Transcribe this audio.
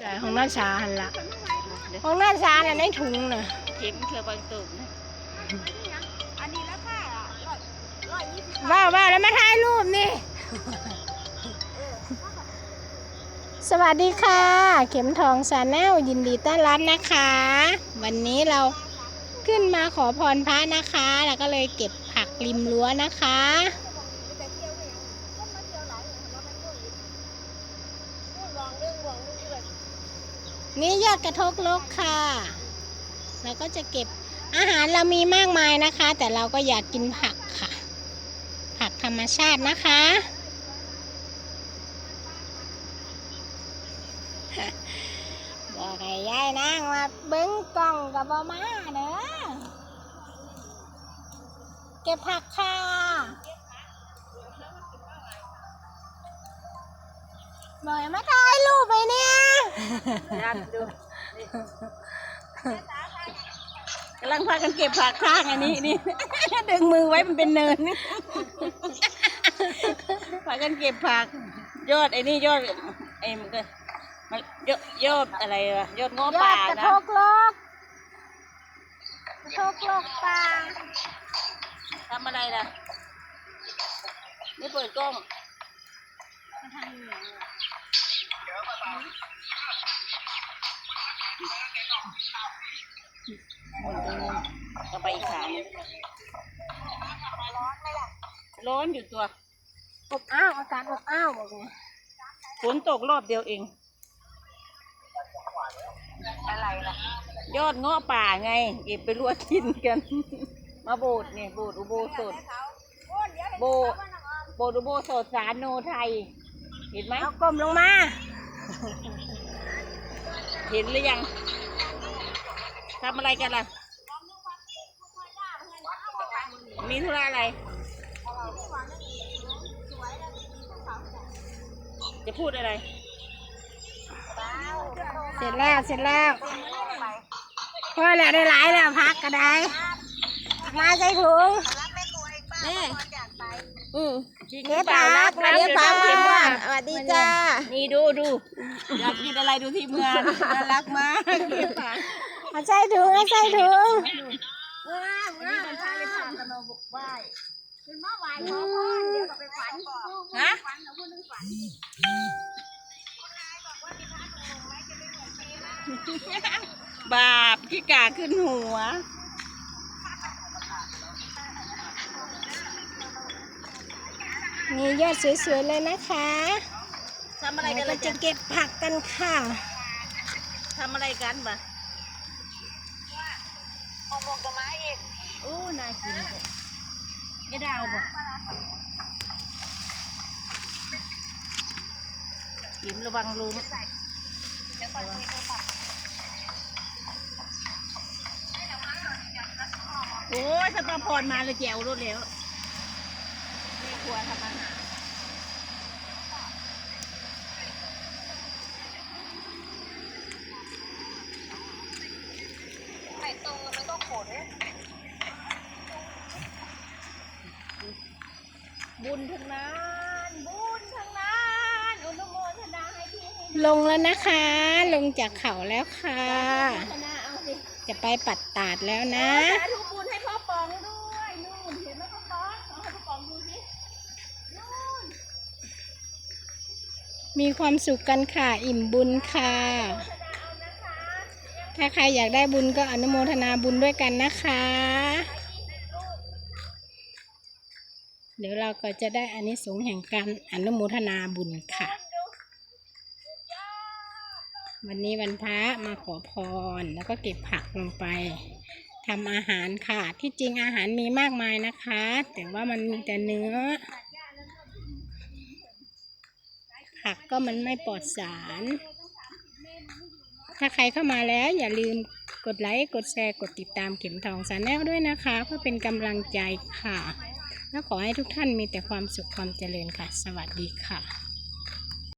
แต่ของน้าชาหันละของน้าชาเนี่ยในถุงน่ะเข็มเครือบางตุ่มนะอันนี้ราคาอะร้อยร้อยยี่สิบว้าวว้าวแล้วมาถ่ายรูปนี่ สวัสดีค่ะ เข็มทองชาแนลยินดีต้อนรับนะคะ วันนี้เราขึ้นมาขอพรพระนะคะ แล้วก็เลยเก็บผักริมรั้วนะคะ แต่เที่ยวเนี่ยคนมาเที่ยวหลายอย่างว่ามันโควิดพูดวางเรื่องวางเรื่องด้วย นี่ยอดกระทกลกค่ะ เราก็จะเก็บอาหารเรามีมากมายนะคะ แต่เราก็อยากกินผักค่ะ ผักธรรมชาตินะคะ บอกให้ยายนางมาเบิ้งกล่องกับบอมาเด้อเก็บผักค่ะ บอกให้มาถ่ายรูปไปเนี่ยยัดดูนี่กำลังพากันเก็บผักข้างอันนี้นี่ดึงมือไว้มันเป็นเนินพากันเก็บผัก ยอดไอ้นี่ยอดไอ้มันก็มันยอดยอดอะไรวะยอดง้อยอป่าดกระนะทกลกกระทกลกปลาทำอะไรล่ะนี่เปิดกล้อง ก็ไปอีกขางหนึ่งร้อนอยู่ตัวอบอ้าวอากาศอบอ้าวบอกไงฝนตกรอบเดียวเอง อะไรล่ะ ยอดเงาะป่าไง เก็บไปลวกกินกัน มาโบสถ์เนี่ยโบสถ์อุโบสถเขาโอ้เดี๋ยวโบโบสถ์อุโบสถสารโนไทย เห็นไหมเอากลมลงมา เห็นหรือยัง ทำอะไรกันล่ะ มีธุระอะไร จะพูดอะไร เสร็จแล้ว เสร็จแล้วพอแล้วได้หลายแล้วพักก็ได้ มาใส่ถุงนี่อือจริงหเก็รืบอเปล่าผัรักบมารับเก็บผักเดี๋ยวมาเดี๋ยวสวัสดีจ้า นี่ดูดูอยากกินอะไรดูที่เมืองน่ารักมากเก็บผักมา ใส่ถุงมาใส่ถุงว้าวว้าวใช่เลยค่ะกระโนบุกไหว้คุณมาไหว้ขอพรเดี๋ยวก็ไปฝันก่อนฮะฝันแล้วพูดถึงฝันบาปขี้กาขึ้นหัวมียอดสวยๆเลยนะคะทำอะไรกันเราล่ะจะจ๊ะเก็บผักกันค่ะทำอะไรกันบะ เอาหมกกับไม้อีกโอ้น่ากินจังยายดาวบ่ยิ้มระวังลุมโอ้ยสตาพรมาเลยแจวรถแล้วแม่ครัวทำอาหาร ไข่ต รงมันก็ขนบุญทั้งนั้น บุญทั้งนั้นอนุโมทนาให้พี่ให้ลงแล้วนะคะ ลงจากเขาแล้วค่ะพัฒนาเอาสิจะไปปัดตาดแล้วนะ สาธุบุญให้พ่อปองด้วยนู่นเห็นไหมพ่อปองเอาให้พ่อปองดูสินู่นมีความสุขกันค่ะ อิ่มบุญค่ะ ถ้าใครอยากได้บุญก็อนุโมทนาบุญด้วยกันนะคะ เดี๋ยวเราก็จะได้อานิสงส์แห่งการอนุโมทนาบุญค่ะ วันนี้วันพระมาขอพรแล้วก็เก็บผักลงไปทำอาหารค่ะ ที่จริงอาหารมีมากมายนะคะ แต่ว่ามันมีแต่เนื้อ ผักก็มันไม่ปลอดสาร ถ้าใครเข้ามาแล้วอย่าลืมกดไลค์ กดแชร์ กดติดตามเข็มทองสาแนลด้วยนะคะ เพื่อเป็นกำลังใจค่ะ และขอให้ทุกท่านมีแต่ความสุขความเจริญค่ะ สวัสดีค่ะ